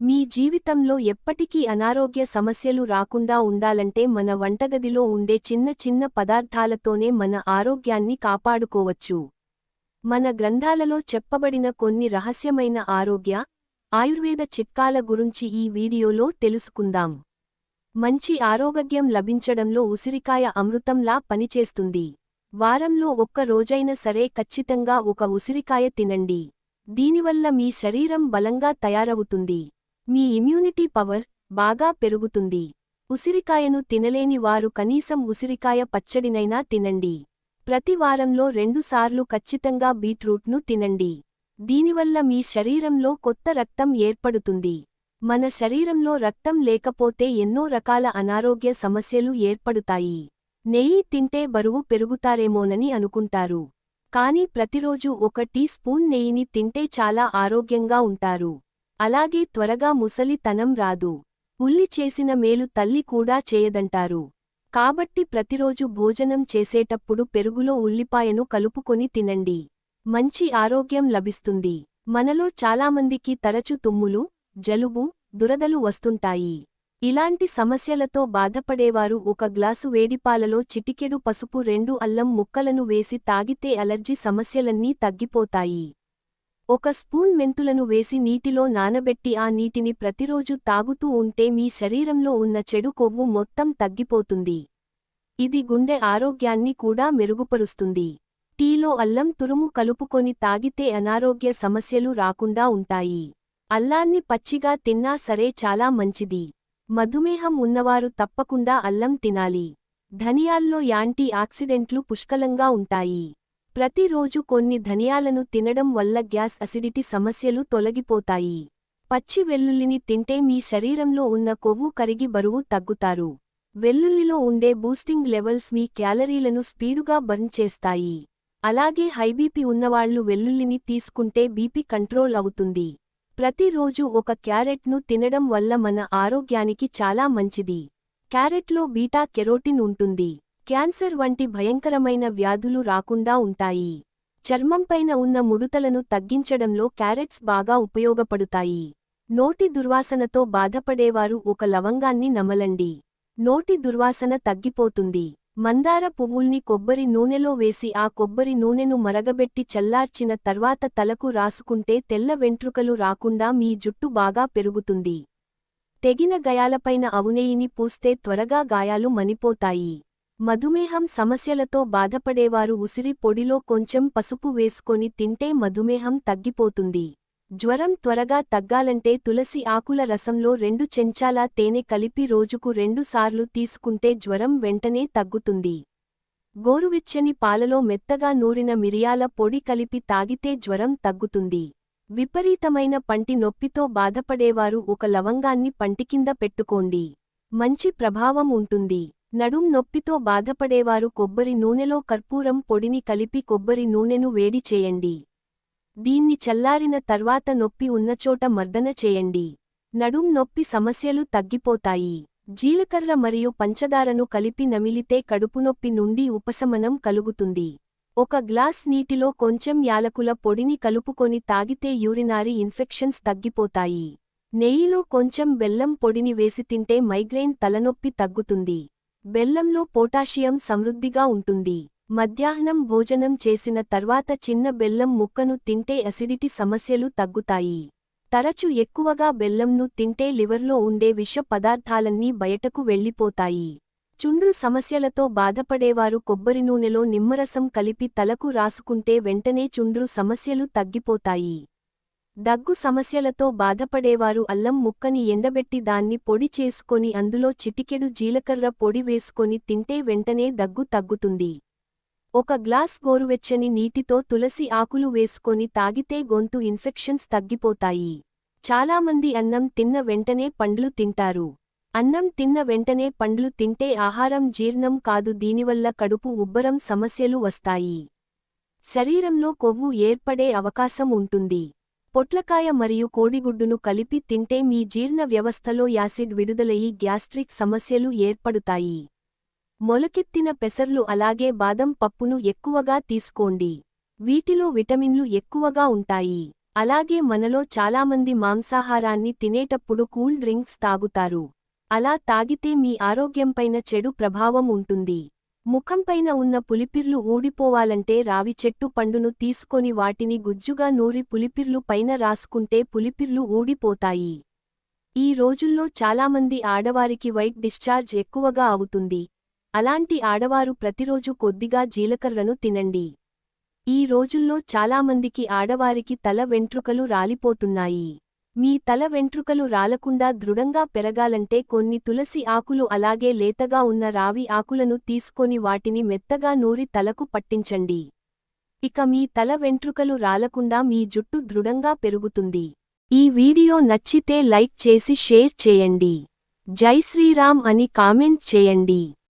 మీ జీవితంలో ఎప్పటికీ అనారోగ్య సమస్యలు రాకుండా ఉండాలంటే మన వంటగదిలో ఉండే చిన్న చిన్న పదార్థాలతోనే మన ఆరోగ్యాన్ని కాపాడుకోవచ్చు. మన గ్రంథాలలో చెప్పబడిన కొన్ని రహస్యమైన ఆరోగ్య ఆయుర్వేద చిట్కాల గురించి ఈ వీడియోలో తెలుసుకుందాం. మంచి ఆరోగ్యం లభించడంలో ఉసిరికాయ అమృతంలా పనిచేస్తుంది. వారంలో ఒక్క రోజైనా సరే ఖచ్చితంగా ఒక ఉసిరికాయ తినండి. దీనివల్ల మీ శరీరం బలంగా తయారవుతుంది. మీ ఇమ్యూనిటీ పవర్ బాగా పెరుగుతుంది. ఉసిరికాయను తినలేని వారు కనీసం ఉసిరికాయ పచ్చడినైనా తినండి. ప్రతి వారంలో రెండుసార్లు ఖచ్చితంగా బీట్రూట్ను తినండి. దీనివల్ల మీ శరీరంలో కొత్త రక్తం ఏర్పడుతుంది. మన శరీరంలో రక్తం లేకపోతే ఎన్నో రకాల అనారోగ్య సమస్యలు ఏర్పడుతాయి. నెయ్యి తింటే బరువు పెరుగుతారేమోనని అనుకుంటారు. కానీ ప్రతిరోజు ఒక టీ స్పూన్ నెయ్యిని తింటే చాలా ఆరోగ్యంగా ఉంటారు. అలాగే త్వరగా ముసలి తనం రాదు. ఉల్లి చేసిన మేలు తల్లి కూడా చేయదంటారు. కాబట్టి ప్రతిరోజు భోజనం చేసేటప్పుడు పెరుగులో ఉల్లిపాయను కలుపుకొని తినండి. మంచి ఆరోగ్యం లభిస్తుంది. మనలో చాలామందికి తరచు తుమ్ములు జలుబు దురదలు వస్తుంటాయి. ఇలాంటి సమస్యలతో బాధపడేవారు ఒక గ్లాసు వేడిపాలలో చిటికెడు పసుపు రెండు అల్లం ముక్కలను వేసి తాగితే అలర్జీ సమస్యలన్నీ తగ్గిపోతాయి. ఒక స్పూన్ మెంతులను వేసి నీటిలో నానబెట్టి ఆ నీటిని ప్రతిరోజు తాగుతూ ఉంటే మీ శరీరంలో ఉన్న చెడు కొవ్వు మొత్తం తగ్గిపోతుంది. ఇది గుండె ఆరోగ్యాన్ని కూడా మెరుగుపరుస్తుంది. టీలో అల్లం తురుము కలుపుకొని తాగితే అనారోగ్య సమస్యలు రాకుండా ఉంటాయి. అల్లాన్ని పచ్చిగా తిన్నా సరే చాలా మంచిది. మధుమేహం ఉన్నవారు తప్పకుండా అల్లం తినాలి. ధనియాల్లో యాంటీ ఆక్సిడెంట్లు పుష్కలంగా ఉంటాయి. ప్రతిరోజు కొన్ని ధనియాలను తినడం వల్ల గ్యాస్ అసిడిటీ సమస్యలు తొలగిపోతాయి. పచ్చి వెల్లుల్లిని తింటే మీ శరీరంలో ఉన్న కొవ్వు కరిగి బరువు తగ్గుతారు. వెల్లుల్లిలో ఉండే బూస్టింగ్ లెవెల్స్ మీ క్యాలరీలను స్పీడుగా బర్న్ చేస్తాయి. అలాగే హైబీపీ ఉన్నవాళ్ళు వెల్లుల్లిని తీసుకుంటే బీపీ కంట్రోల్ అవుతుంది. ప్రతిరోజు ఒక క్యారెట్ను తినడం వల్ల మన ఆరోగ్యానికి చాలా మంచిది. క్యారెట్లో బీటా కెరోటిన్ ఉంటుంది. క్యాన్సర్ వంటి భయంకరమైన వ్యాధులు రాకుండా ఉంటాయి. చర్మంపైన ఉన్న ముడుతలను తగ్గించడంలో క్యారెట్స్ బాగా ఉపయోగపడుతాయి. నోటి దుర్వాసనతో బాధపడేవారు ఒక లవంగాన్ని నమలండి. నోటి దుర్వాసన తగ్గిపోతుంది. మందార పువ్వుల్ని కొబ్బరి నూనెలో వేసి ఆ కొబ్బరి నూనెను మరగబెట్టి చల్లార్చిన తర్వాత తలకు రాసుకుంటే తెల్ల వెంట్రుకలు రాకుండా మీ జుట్టు బాగా పెరుగుతుంది. తెగిన గయాలపైన అవునేయిని పూస్తే త్వరగా గాయాలు మనిపోతాయి మధుమేహం సమస్యలతో బాధపడేవారు ఉసిరి పొడిలో కొంచెం పసుపు వేసుకొని తింటే మధుమేహం తగ్గిపోతుంది. జ్వరం త్వరగా తగ్గాలంటే తులసి ఆకుల రసంలో రెండు చెంచాల తేనె కలిపి రోజుకు రెండుసార్లు తీసుకుంటే జ్వరం వెంటనే తగ్గుతుంది. గోరువిచ్చని పాలలో మెత్తగా నూరిన మిరియాల పొడి కలిపి తాగితే జ్వరం తగ్గుతుంది. విపరీతమైన పంటి నొప్పితో బాధపడేవారు ఒక లవంగాన్ని పంటికింద పెట్టుకోండి. మంచి ప్రభావం ఉంటుంది. నడుం నొప్పితో బాధపడేవారు కొబ్బరి నూనెలో కర్పూరం పొడిని కలిపి కొబ్బరి నూనెను వేడి చేయండి. దీన్ని చల్లారిన తర్వాత నొప్పి ఉన్నచోట మర్దన చేయండి. నడుం నొప్పి సమస్యలు తగ్గిపోతాయి. జీలకర్ర మరియు పంచదారను కలిపి నమిలితే కడుపునొప్పి నుండి ఉపశమనం కలుగుతుంది. ఒక గ్లాస్ నీటిలో కొంచెం యాలకుల పొడిని కలుపుకొని తాగితే యూరినారి ఇన్ఫెక్షన్స్ తగ్గిపోతాయి. నెయ్యిలో కొంచెం బెల్లం పొడిని వేసి తింటే మైగ్రేన్ తలనొప్పి తగ్గుతుంది. బెల్లంలో పొటాషియం సమృద్ధిగా ఉంటుంది. మధ్యాహ్నం భోజనం చేసిన తర్వాత చిన్న బెల్లం ముక్కను తింటే అసిడిటీ సమస్యలు తగ్గుతాయి. తరచు ఎక్కువగా బెల్లంను తింటే లివర్లో ఉండే విష పదార్థాలన్నీ బయటకు వెళ్ళిపోతాయి. చుండ్రు సమస్యలతో బాధపడేవారు కొబ్బరి నూనెలో నిమ్మరసం కలిపి తలకు రాసుకుంటే వెంటనే చుండ్రు సమస్యలు తగ్గిపోతాయి. దగ్గు సమస్యలతో బాధపడేవారు అల్లం ముక్కని ఎండబెట్టి దాన్ని పొడి చేసుకొని అందులో చిటికెడు జీలకర్ర పొడి వేసుకొని తింటే వెంటనే దగ్గు తగ్గుతుంది. ఒక గ్లాస్ గోరువెచ్చని నీటితో తులసి ఆకులు వేసుకొని తాగితే గొంతు ఇన్ఫెక్షన్స్ తగ్గిపోతాయి. చాలామంది అన్నం తిన్న వెంటనే పండ్లు తింటారు. అన్నం తిన్న వెంటనే పండ్లు తింటే ఆహారం జీర్ణం కాదు దీనివల్ల కడుపు ఉబ్బరం సమస్యలు వస్తాయి. శరీరంలో కొవ్వు ఏర్పడే అవకాశం ఉంటుంది. పొట్లకాయ మరియు కోడిగుడ్డును కలిపి తింటే మీ జీర్ణ వ్యవస్థలో యాసిడ్ విడుదలయ్యి గ్యాస్ట్రిక్ సమస్యలు ఏర్పడుతాయి. మొలకెత్తిన పెసర్లు అలాగే బాదం పప్పును ఎక్కువగా తీసుకోండి. వీటిలో విటమిన్లు ఎక్కువగా ఉంటాయి. అలాగే మనలో చాలామంది మాంసాహారాన్ని తినేటప్పుడు కూల్ డ్రింక్స్ తాగుతారు. అలా తాగితే మీ ఆరోగ్యంపైన చెడు ప్రభావం ఉంటుంది. ముఖంపైన ఉన్న పులిపిర్లు ఊడిపోవాలంటే రావి చెట్టు పండును తీసుకొని వాటిని గుజ్జుగా నూరి పులిపిర్లు పైన రాసుకుంటే పులిపిర్లు ఊడిపోతాయి. ఈ రోజుల్లో చాలామంది ఆడవారికి వైట్ డిశ్చార్జ్ ఎక్కువగా అవుతుంది. అలాంటి ఆడవారు ప్రతిరోజు కొద్దిగా జీలకర్రను తినండి. ఈ రోజుల్లో చాలామందికి ఆడవారికి తల వెంట్రుకలు రాలిపోతున్నాయి. మీ తల వెంట్రుకలు రాలకుండా దృఢంగా పెరగాలంటే కొన్ని తులసి ఆకులు అలాగే లేతగా ఉన్న రావి ఆకులను తీసుకొని వాటిని మెత్తగా నూరి తలకు పట్టించండి. ఇక మీ తల వెంట్రుకలు రాలకుండా మీ జుట్టు దృఢంగా పెరుగుతుంది. ఈ వీడియో నచ్చితే లైక్ చేసి షేర్ చేయండి. జై శ్రీరామ్ అని కామెంట్ చేయండి.